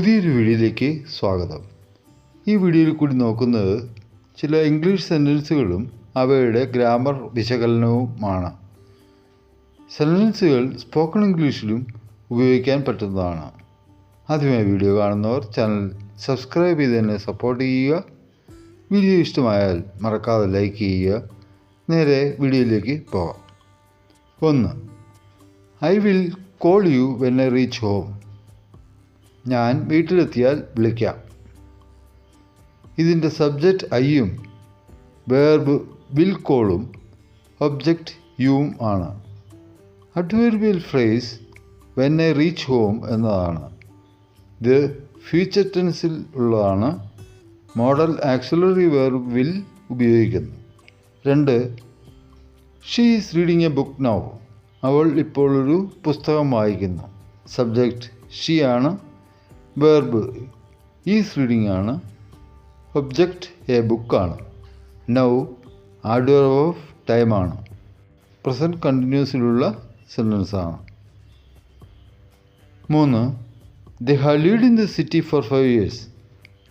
പുതിയൊരു വീഡിയോയിലേക്ക് സ്വാഗതം. ഈ വീഡിയോയിൽ കൂടി നോക്കുന്നത് ചില ഇംഗ്ലീഷ് സെന്റൻസുകളും അവയുടെ ഗ്രാമർ വിശകലനവുമാണ്. സെന്റൻസുകൾ സ്പോക്കൺ ഇംഗ്ലീഷിലും ഉപയോഗിക്കാൻ പറ്റുന്നതാണ്. ആദ്യമായി വീഡിയോ കാണുന്നവർ ചാനൽ സബ്സ്ക്രൈബ് ചെയ്ത് തന്നെ സപ്പോർട്ട് ചെയ്യുക. വീഡിയോ ഇഷ്ടമായാൽ മറക്കാതെ ലൈക്ക് ചെയ്യുക. നേരെ വീഡിയോയിലേക്ക് പോകാം. ഒന്ന് I will call you when I reach home. ഞാൻ വീട്ടിലെത്തിയാൽ വിളിക്കാം. ഇതിന്റെ സബ്ജക്റ്റ് ഐയും വേർബ് വിൽ കോളും ഒബ്ജക്റ്റ് യുവും ആണ്. Adverbial phrase when I reach home എന്നതാണ്. ഇത് ഫ്യൂച്ചർ ടെൻസിൽ ഉള്ളതാണ്. മോഡൽ ആക്സിലറി വേർബ് വിൽ ഉപയോഗിക്കുന്നു. രണ്ട് she is reading a book now അവൾ ഇപ്പോൾ ഒരു പുസ്തകം വായിക്കുന്നു. സബ്ജക്റ്റ് ഷീ ആണ്. വേർബ് ഈസ് റീഡിംഗ് ആണ്. ഒബ്ജക്റ്റ് എ ബുക്കാണ് നൗ ആഡ് ഓഫ് ടൈമാണ് പ്രസന്റ് കണ്ടിന്യൂസിലുള്ള സെന്റൻസാണ് മൂന്ന് they have lived lived in the city for five years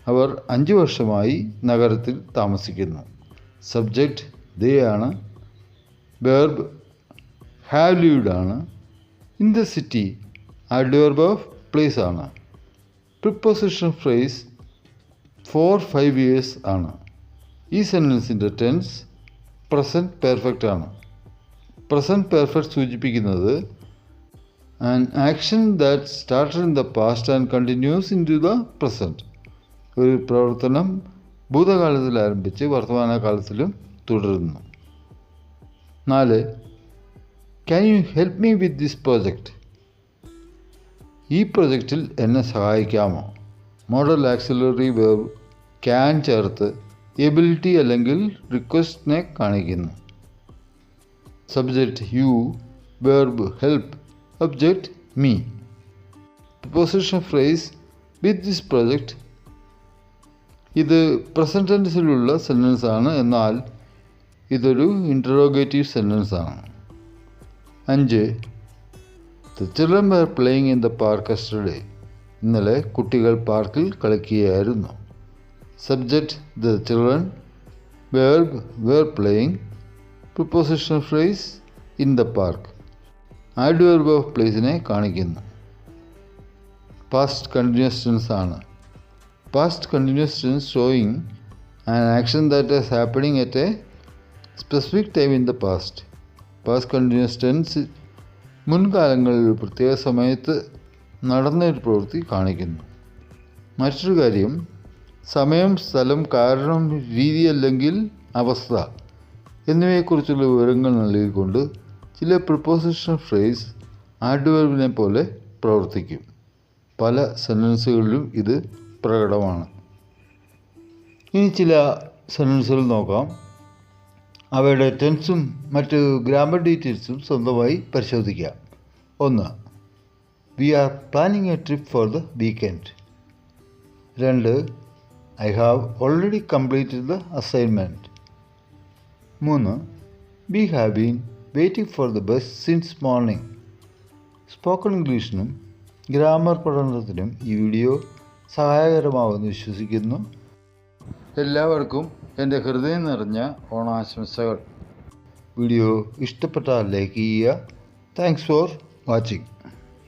അവർ അഞ്ച് വർഷമായി നഗരത്തിൽ താമസിക്കുന്നു. സബ്ജക്റ്റ് ദേ ആണ്. വേർബ് ഹാവ് ലീഡ് ആണ്. In the city adverb of place ആണ്. Preposition phrase for five years ആണ്. ഈ സെന്റൻസിന്റെ ടെൻസ് പ്രസന്റ് പെർഫെക്റ്റ് ആണ്. പ്രസന്റ് പെർഫെക്റ്റ് സൂചിപ്പിക്കുന്നത് an action that started in the past and continues in to the present ഒരു പ്രവർത്തനം ഭൂതകാലത്തിൽ ആരംഭിച്ച് വർത്തമാനകാലത്തിലും തുടരുന്നു. നാല് can you help me with this project ഈ പ്രൊജക്റ്റിൽ എന്നെ സഹായിക്കാമോ? മോഡൽ ആക്സിലറി വേവ് ക്യാൻ ചേർത്ത് എബിലിറ്റി അല്ലെങ്കിൽ റിക്വസ്റ്റിനെ കാണിക്കുന്നു. Subject you verb help object me preposition phrase with this project ഇത് പ്രസന്റ് ടെൻസിലുള്ള സെന്റൻസ് ആണ്. എന്നാൽ ഇതൊരു ഇന്ററോഗേറ്റീവ് സെന്റൻസ് ആണ്. അഞ്ച് the children were playing in the park yesterday ഇന്നലെ കുട്ടികൾ പാർക്കിൽ കളിക്കുകയായിരുന്നു. Subject the children verb were playing preposition phrase in the park adverb of പ്ലേസിനെ കാണിക്കുന്നു. പാസ്റ്റ് കണ്ടിന്യൂസ് ടെൻസ് ആണ്. Past continuous tense showing an action that is happening at a specific time in the past past continuous tense മുൻകാലങ്ങളിൽ പ്രത്യേക സമയത്ത് നടന്നൊരു പ്രവൃത്തി കാണിക്കുന്നു. മറ്റൊരു കാര്യം സമയം സ്ഥലം കാരണം രീതി അല്ലെങ്കിൽ അവസ്ഥ എന്നിവയെക്കുറിച്ചുള്ള വിവരങ്ങൾ നൽകിക്കൊണ്ട് ചില പ്രിപ്പോസിഷൻ ഫ്രേസ് ആഡ്വേർബിനെ പോലെ പ്രവർത്തിക്കും. പല സെന്റൻസുകളിലും ഇത് പ്രകടമാണ്. ഇനി ചില സെന്റൻസുകൾ നോക്കാം. അവയുടെ ടെൻസും മറ്റ് ഗ്രാമർ ഡീറ്റെയിൽസും സ്വന്തമായി പരിശോധിക്കാം. ഒന്ന് we are planning a trip for the weekend രണ്ട് I have already completed the assignment മൂന്ന് we have been waiting for the bus since morning spoken ഇംഗ്ലീഷിനും grammar പഠനത്തിനും ഈ വീഡിയോ സഹായകരമാവുമെന്ന് വിശ്വസിക്കുന്നു. എല്ലാവർക്കും എന്റെ ഹൃദയം നിറഞ്ഞ ഓണാശംസകൾ. വീഡിയോ ഇഷ്ടപ്പെട്ടാൽ ലൈക്ക് ചെയ്യുക. Thanks for watching